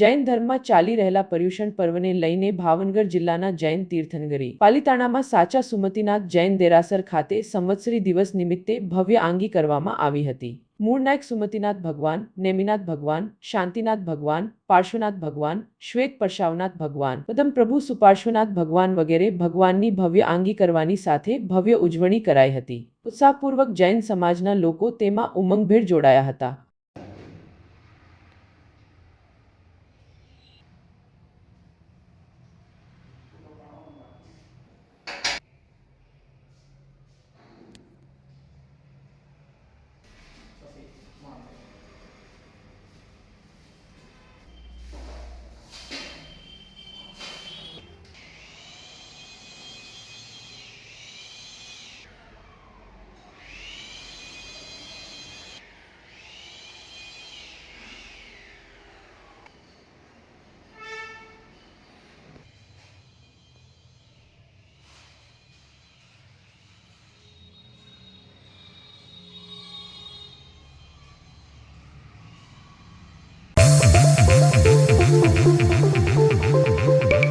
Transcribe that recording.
જૈન ધર્મમાં ચાલી રહેલા પર્યુષણ પર્વને લઈને ભાવનગર જિલ્લાના જૈન તીર્થનગરી પાલિતાણામાં સાચા સુમતિનાથ જૈન દેરાસર ખાતે સંવત્સરી દિવસ નિમિત્તે ભવ્ય આંગી કરવામાં આવી હતી. મૂળનાયક સુમતિનાથ ભગવાન, નેમિનાથ ભગવાન, શાંતિનાથ ભગવાન, પાર્શ્વનાથ ભગવાન, શ્વેત પરશાવનાથ ભગવાન પદમ પ્રભુ સુપાર્શ્વનાથ ભગવાન વગેરે ભગવાનની ભવ્ય આંગી કરવાની સાથે ભવ્ય ઉજવણી કરાઈ હતી. ઉત્સાહપૂર્વક જૈન સમાજના લોકો તેમાં ઉમંગભેર જોડાયા હતા.